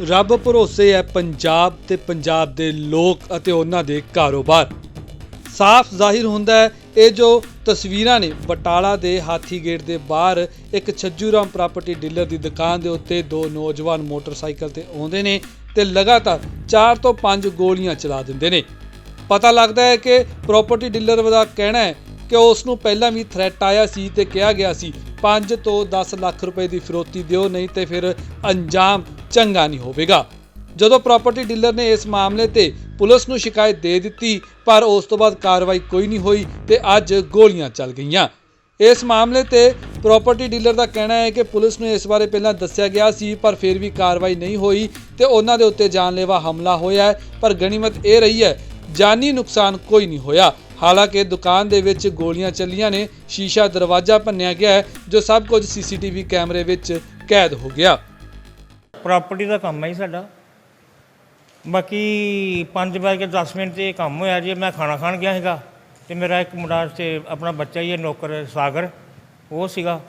ਰੱਬ ਭਰੋਸੇ ਹੈ ਪੰਜਾਬ ਤੇ ਪੰਜਾਬ ਦੇ ਲੋਕ ਅਤੇ ਉਹਨਾਂ ਦੇ ਕਾਰੋਬਾਰ। ਸਾਫ਼ ਜ਼ਾਹਿਰ ਹੁੰਦਾ ਹੈ, ਇਹ ਜੋ ਤਸਵੀਰਾਂ ਨੇ, ਬਟਾਲਾ ਦੇ ਹਾਥੀ ਗੇਟ ਦੇ ਬਾਹਰ ਇੱਕ ਛੱਜੂਰਾਮ ਪ੍ਰਾਪਰਟੀ ਡੀਲਰ ਦੀ ਦੁਕਾਨ ਦੇ ਉੱਤੇ ਦੋ ਨੌਜਵਾਨ ਮੋਟਰਸਾਈਕਲ ਤੇ ਆਉਂਦੇ ਨੇ ਤੇ ਲਗਾਤਾਰ 4 ਤੋਂ 5 ਗੋਲੀਆਂ ਚਲਾ ਦਿੰਦੇ ਨੇ। ਪਤਾ ਲੱਗਦਾ ਹੈ ਕਿ ਪ੍ਰਾਪਰਟੀ ਡੀਲਰ ਦਾ ਕਹਿਣਾ ਹੈ ਕਿ ਉਸ ਨੂੰ ਪਹਿਲਾਂ ਵੀ ਥ੍ਰੈਟ ਆਇਆ ਸੀ ਤੇ ਕਿਹਾ ਗਿਆ ਸੀ 5 ਤੋਂ 10 ਲੱਖ ਰੁਪਏ ਦੀ ਫਿਰੋਤੀ ਦਿਓ, ਨਹੀਂ ਤੇ ਫਿਰ ਅੰਜਾਮ ਚੰਗਾ ਨਹੀਂ ਹੋਵੇਗਾ। ਜਦੋਂ ਪ੍ਰਾਪਰਟੀ ਡੀਲਰ ਨੇ ਇਸ ਮਾਮਲੇ ਤੇ ਪੁਲਿਸ ਨੂੰ ਸ਼ਿਕਾਇਤ ਦੇ ਦਿੱਤੀ, ਪਰ ਉਸ ਤੋਂ ਬਾਅਦ ਕਾਰਵਾਈ ਕੋਈ ਨਹੀਂ ਹੋਈ ਤੇ ਅੱਜ ਗੋਲੀਆਂ ਚੱਲ ਗਈਆਂ। ਇਸ ਮਾਮਲੇ ਤੇ ਪ੍ਰਾਪਰਟੀ ਡੀਲਰ ਦਾ ਕਹਿਣਾ ਹੈ ਕਿ ਪੁਲਿਸ ਨੂੰ ਇਸ ਬਾਰੇ ਪਹਿਲਾਂ ਦੱਸਿਆ ਗਿਆ ਸੀ, ਪਰ ਫਿਰ ਵੀ ਕਾਰਵਾਈ ਨਹੀਂ ਹੋਈ ਤੇ ਉਹਨਾਂ ਦੇ ਉੱਤੇ ਜਾਨਲੇਵਾ ਹਮਲਾ ਹੋਇਆ ਹੈ, ਪਰ ਗਣੀਮਤ ਇਹ ਰਹੀ ਹੈ, ਜਾਨੀ ਨੁਕਸਾਨ ਕੋਈ ਨਹੀਂ ਹੋਇਆ। ਹਾਲਾਂਕਿ ਦੁਕਾਨ ਦੇ ਵਿੱਚ ਗੋਲੀਆਂ ਚੱਲੀਆਂ ਨੇ, ਸ਼ੀਸ਼ਾ ਦਰਵਾਜ਼ਾ ਭੰਨਿਆ ਗਿਆ ਹੈ, ਜੋ ਸਭ ਕੁਝ ਸੀਸੀਟੀਵੀ ਕੈਮਰੇ ਵਿੱਚ ਕੈਦ ਹੋ ਗਿਆ। ਪ੍ਰਾਪਰਟੀ ਦਾ ਕੰਮ ਹੈ ਜੀ ਸਾਡਾ। ਬਾਕੀ 5 ਵਜੇ ਕੇ 10 ਮਿੰਟ ਤੇ ਇਹ ਕੰਮ ਹੋਇਆ ਜੀ, ਮੈਂ ਖਾਣਾ ਖਾਣ ਗਿਆ ਸੀਗਾ ਤੇ ਮੇਰਾ ਇੱਕ ਮੁੰਡਾ ਤੇ ਆਪਣਾ ਬੱਚਾ ਹੀ ਹੈ ਨੌਕਰ ਸਾਗਰ, ਉਹ ਸੀਗਾ,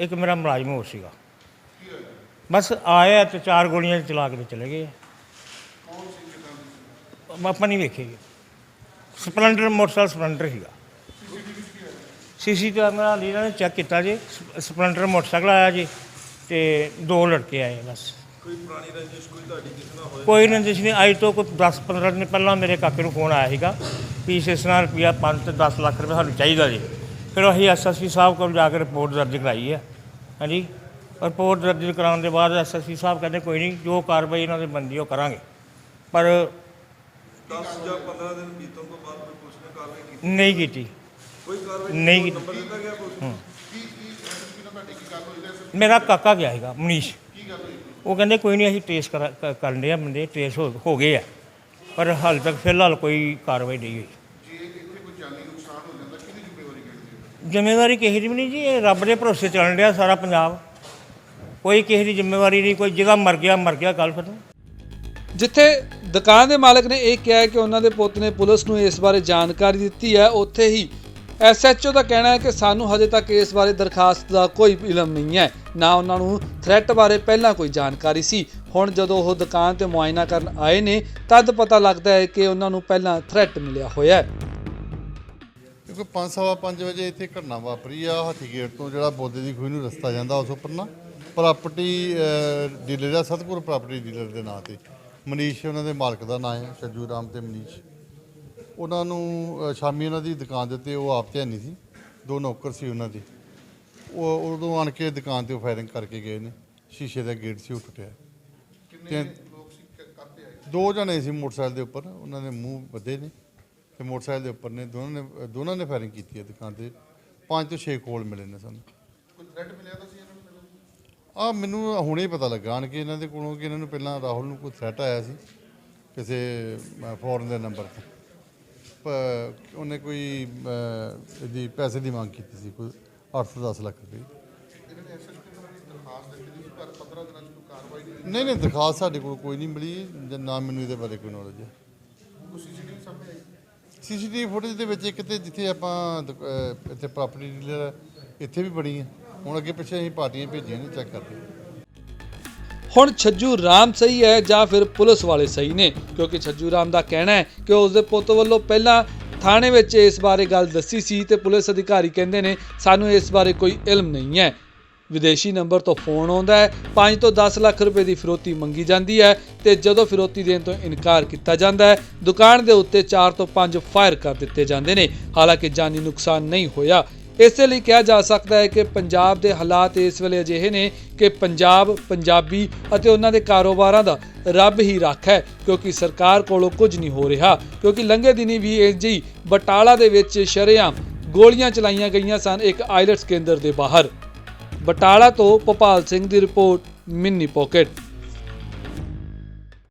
ਇੱਕ ਮੇਰਾ ਮੁਲਾਜ਼ਮ ਹੋਰ ਸੀਗਾ। ਬਸ ਆਇਆ ਤੇ ਚਾਰ ਗੋਲੀਆਂ ਚਲਾ ਕੇ ਤੇ ਚਲੇ ਗਏ। ਆਪਾਂ ਨਹੀਂ ਵੇਖੇ ਜੀ। ਸਪਲੈਂਡਰ, ਮੋਟਰਸਾਈਕਲ ਸਪਲੈਂਡਰ ਸੀਗਾ। ਸੀਸੀ ਕੈਮਰਾ ਲੀਡਰ ਨੇ ਚੈੱਕ ਕੀਤਾ ਜੀ ਸਪ- ਸਪਲੈਂਡਰ ਮੋਟਰਸਾਈਕਲ ਆਇਆ ਜੀ ਤੇ ਦੋ ਲੜਕੇ ਆਏ ਬਸ। ਕੋਈ ਪੁਰਾਣੀ ਰੰਜਿਸ਼ ਕੋਈ ਤੁਹਾਡੀ ਕਿਸ ਨਾਲ ਹੋਇਆ? ਕੋਈ ਰੰਜਿਸ਼ ਨਹੀਂ ਅੱਜ ਤੋਂ ਕੋਈ 10 15 ਦਿਨ ਪਹਿਲਾਂ ਮੇਰੇ ਕਾਕੇ ਨੂੰ ਫੋਨ ਆਇਆ ਸੀਗਾ ਵੀ ਇਸ ਨਾਲ ਰੁਪਿਆ 5 ਤੇ 10 ਲੱਖ ਰੁਪਏ ਸਾਨੂੰ ਚਾਹੀਦਾ ਜੀ। ਫਿਰ ਅਸੀਂ ਐਸਐਸਪੀ ਸਾਹਿਬ ਕੋਲ ਜਾ ਕੇ ਰਿਪੋਰਟ ਦਰਜ ਕਰਾਈ ਹੈ। ਹਾਂਜੀ? ਰਿਪੋਰਟ ਦਰਜ ਕਰਾਉਣ ਦੇ ਬਾਅਦ ਐਸਐਸਪੀ ਸਾਹਿਬ ਕਹਿੰਦੇ ਕੋਈ ਨਹੀਂ ਜੋ ਕਾਰਵਾਈ ਇਹਨਾਂ ਦੇ ਬੰਦੀ ਉਹ ਕਰਾਂਗੇ। ਪਰ 10 ਜਾਂ 15 ਦਿਨ ਬੀਤਣ ਤੋਂ ਬਾਅਦ ਕੋਈ ਪੁਲਿਸ ਨੇ ਕਾਰਵਾਈ ਕੀਤੀ? ਨਹੀਂ ਕੀਤੀ। ਕੋਈ ਕਾਰਵਾਈ ਨਹੀਂ ਕੀਤੀ। ਨੰਬਰ ਦਿੱਤਾ ਗਿਆ ਕੋਈ? ਮੇਰਾ ਕਾਕਾ ਗਿਆ ਹੈਗਾ ਮਨੀਸ਼। ਉਹ ਕਹਿੰਦੇ ਕੋਈ ਨਹੀਂ ਅਸੀਂ ਟ੍ਰੇਸ ਕਰਨ ਦੇ ਆ ਬੰਦੇ ਟ੍ਰੇਸ ਹੋ ਹੋ ਗਏ ਆ। ਪਰ ਹਾਲ ਤੱਕ ਫਿਲਹਾਲ ਕੋਈ ਕਾਰਵਾਈ ਨਹੀਂ ਹੋਈ। ਜ਼ਿੰਮੇਵਾਰੀ ਕਿਸੇ ਦੀ ਵੀ ਨਹੀਂ ਜੀ ਇਹ ਰੱਬ ਦੇ ਭਰੋਸੇ ਚੱਲਣ ਰਿਹਾ ਸਾਰਾ ਪੰਜਾਬ। ਕੋਈ ਕਿਸੇ ਦੀ ਜ਼ਿੰਮੇਵਾਰੀ ਨਹੀਂ ਕੋਈ ਜਿਹਦਾ ਮਰ ਗਿਆ ਮਰ ਗਿਆ ਗੱਲ ਖਤਮ। ਜਿੱਥੇ ਦੁਕਾਨ ਦੇ ਮਾਲਕ ਨੇ ਇਹ ਕਿਹਾ ਕਿ ਉਹਨਾਂ ਦੇ ਪੁੱਤ ਨੇ ਪੁਲਿਸ ਨੂੰ ਇਸ ਬਾਰੇ ਜਾਣਕਾਰੀ ਦਿੱਤੀ ਹੈ ਉੱਥੇ ਹੀ ਐਸਐਚਓ ਦਾ ਕਹਿਣਾ ਹੈ ਕਿ ਸਾਨੂੰ ਹਜੇ ਤੱਕ ਇਸ ਬਾਰੇ ਦਰਖਾਸਤ ਦਾ ਕੋਈ ਇਲਮ ਨਹੀਂ ਹੈ, ਨਾ ਉਹਨਾਂ ਨੂੰ ਥ੍ਰੈਟ ਬਾਰੇ ਪਹਿਲਾਂ ਕੋਈ ਜਾਣਕਾਰੀ ਸੀ। ਹੁਣ ਜਦੋਂ ਉਹ ਦੁਕਾਨ ਤੇ ਮੁਆਇਨਾ ਕਰਨ ਆਏ ਨੇ, ਤਦ ਪਤਾ ਲੱਗਦਾ ਹੈ ਕਿ ਉਹਨਾਂ ਨੂੰ ਪਹਿਲਾਂ ਥ੍ਰੈਟ ਮਿਲਿਆ ਹੋਇਆ ਹੈ। ਕਿਉਂਕਿ ਪੰਜ ਸਵਾ ਪੰਜ ਵਜੇ ਇੱਥੇ ਘਟਨਾ ਵਾਪਰੀ ਆ, ਹਾਥੀ ਗੇਟ ਤੋਂ ਜਿਹੜਾ ਬੋਦੇ ਦੀ ਖੂਹ ਨੂੰ ਰਸਤਾ ਜਾਂਦਾ ਉਸ ਉੱਪਰ ਨਾ, ਪ੍ਰਾਪਰਟੀ ਡੀਲਰ ਆ ਸਤਪੁਰ ਪ੍ਰਾਪਰਟੀ ਡੀਲਰ ਦੇ ਨਾਂ ਤੇ। ਮਨੀਸ਼ ਉਹਨਾਂ ਦੇ ਮਾਲਕ ਦਾ ਨਾਂ ਹੈ, ਛੱਜੂ ਰਾਮ ਤੇ ਮਨੀਸ਼। ਉਹਨਾਂ ਨੂੰ ਸ਼ਾਮੀ ਉਹਨਾਂ ਦੀ ਦੁਕਾਨ ਦੇ ਉੱਤੇ ਉਹ ਆਪ ਤੇ ਨਹੀਂ ਸੀ। ਦੋ ਨੌਕਰ ਸੀ ਉਹਨਾਂ ਦੇ। ਉਹ ਉਦੋਂ ਆਣ ਕੇ ਦੁਕਾਨ ਤੇ ਫਾਇਰਿੰਗ ਕਰਕੇ ਗਏ ਨੇ। ਸ਼ੀਸ਼ੇ ਦਾ ਗੇਟ ਸੀ ਉਹ ਟੁੱਟਿਆ। ਕਿੰਨੇ ਲੋਕ ਸੀ ਕਰਦੇ ਆਏ? ਦੋ ਜਣੇ ਸੀ ਮੋਟਰਸਾਈਕਲ ਦੇ ਉੱਪਰ। ਉਹਨਾਂ ਦੇ ਮੂੰਹ ਬੱਧੇ ਨੇ ਤੇ ਮੋਟਰਸਾਈਕਲ ਦੇ ਉੱਪਰ ਨੇ। ਦੋਨਾਂ ਨੇ ਦੋਨਾਂ ਨੇ ਫਾਇਰਿੰਗ ਕੀਤੀ ਹੈ ਦੁਕਾਨ ਤੇ। ਪੰਜ ਤੋਂ 6 ਕੋਲ ਮਿਲੇ ਨੇ ਸਾਨੂੰ। ਕੋਈ ਥ੍ਰੈਟ ਮਿਲਿਆ ਤਾਂ ਸੀ ਇਹਨਾਂ ਨੂੰ ਆ ਮੈਨੂੰ ਹੁਣੇ ਹੀ ਪਤਾ ਲੱਗਾ। ਆਣ ਕੇ ਇਹਨਾਂ ਦੇ ਕੋਲੋਂ ਕਿ ਇਹਨਾਂ ਨੂੰ ਪਹਿਲਾਂ ਰਾਹੁਲ ਨੂੰ ਕੋਈ ਥ੍ਰੈਟ ਆਇਆ ਸੀ। ਕਿਸੇ ਫੋਰਨ ਦੇ ਨੰਬਰ ਤੋਂ। ਉਹਨੇ ਕੋਈ ਇਹਦੀ ਪੈਸੇ ਦੀ ਮੰਗ ਕੀਤੀ ਸੀ, ਕੋਈ 8 ਤੋਂ 10 ਲੱਖ ਰੁਪਏ। ਨਹੀਂ ਨਹੀਂ, ਦਰਖਾਸਤ ਸਾਡੇ ਕੋਲ ਕੋਈ ਨਹੀਂ ਮਿਲੀ, ਜਾਂ ਨਾ ਮੈਨੂੰ ਇਹਦੇ ਬਾਰੇ ਕੋਈ ਨੌਲੇਜ ਹੈ। ਸੀਸੀਟੀਵੀ ਫੁਟੇਜ ਦੇ ਵਿੱਚ ਇੱਕ ਤੇ ਜਿੱਥੇ ਆਪਾਂ ਇੱਥੇ ਪ੍ਰਾਪਰਟੀ ਡੀਲਰ ਇੱਥੇ ਵੀ ਬਣੀ ਹੈ। ਹੁਣ ਅੱਗੇ ਪਿੱਛੇ ਅਸੀਂ ਪਾਰਟੀਆਂ ਭੇਜੀਆਂ ਨੇ ਚੈੱਕ ਕਰਦੇ। ਹੁਣ ਛੱਜੂ ਰਾਮ ਸਹੀ ਹੈ ਜਾਂ ਫਿਰ ਪੁਲਿਸ ਵਾਲੇ ਸਹੀ ਨੇ? ਕਿਉਂਕਿ ਛੱਜੂ ਰਾਮ ਦਾ ਕਹਿਣਾ ਹੈ ਕਿ ਉਸ ਦੇ ਪੁੱਤ ਵੱਲੋਂ ਪਹਿਲਾਂ ਥਾਣੇ ਵਿੱਚ ਇਸ ਬਾਰੇ ਗੱਲ ਦੱਸੀ ਸੀ ਤੇ ਪੁਲਿਸ ਅਧਿਕਾਰੀ ਕਹਿੰਦੇ ਨੇ, ਸਾਨੂੰ ਇਸ ਬਾਰੇ ਕੋਈ ਇਲਮ ਨਹੀਂ ਹੈ। ਵਿਦੇਸ਼ੀ ਨੰਬਰ ਤੋਂ ਫੋਨ ਆਉਂਦਾ ਹੈ। 5 ਤੋਂ 10 ਲੱਖ ਰੁਪਏ ਦੀ ਫਿਰੋਤੀ ਮੰਗੀ ਜਾਂਦੀ ਹੈ ਤੇ ਜਦੋਂ ਫਿਰੋਤੀ ਦੇਣ ਤੋਂ ਇਨਕਾਰ ਕੀਤਾ ਜਾਂਦਾ ਹੈ, ਦੁਕਾਨ ਦੇ ਉੱਤੇ 4 ਤੋਂ 5 ਫਾਇਰ ਕਰ ਦਿੱਤੇ ਜਾਂਦੇ ਨੇ। ਹਾਲਾਂਕਿ ਜਾਨੀ ਨੁਕਸਾਨ ਨਹੀਂ ਹੋਇਆ। ਇਸੇ ਲਈ ਕਿਹਾ ਜਾ ਸਕਦਾ ਹੈ ਕਿ ਪੰਜਾਬ ਦੇ ਹਾਲਾਤ ਇਸ ਵੇਲੇ ਅਜਿਹੇ ਨੇ ਕਿ ਪੰਜਾਬ, ਪੰਜਾਬੀ ਅਤੇ ਉਹਨਾਂ ਦੇ ਕਾਰੋਬਾਰਾਂ ਦਾ ਰੱਬ ਹੀ ਰੱਖ ਹੈ, ਕਿਉਂਕਿ ਸਰਕਾਰ ਕੋਲੋਂ ਕੁਝ ਨਹੀਂ ਹੋ ਰਿਹਾ। ਕਿਉਂਕਿ ਲੰਘੇ ਦਿਨੀ ਵੀ ਇੰਜ ਹੀ ਬਟਾਲਾ ਦੇ ਵਿੱਚ ਸ਼ਰੇਆਮ ਗੋਲੀਆਂ ਚਲਾਈਆਂ ਗਈਆਂ ਸਨ ਇੱਕ ਆਈਲਟਸ ਕੇਂਦਰ ਦੇ ਬਾਹਰ। ਬਟਾਲਾ ਤੋਂ ਭੋਪਾਲ ਸਿੰਘ ਦੀ ਰਿਪੋਰਟ, ਮਿੰਨੀ ਪੋਕਟ।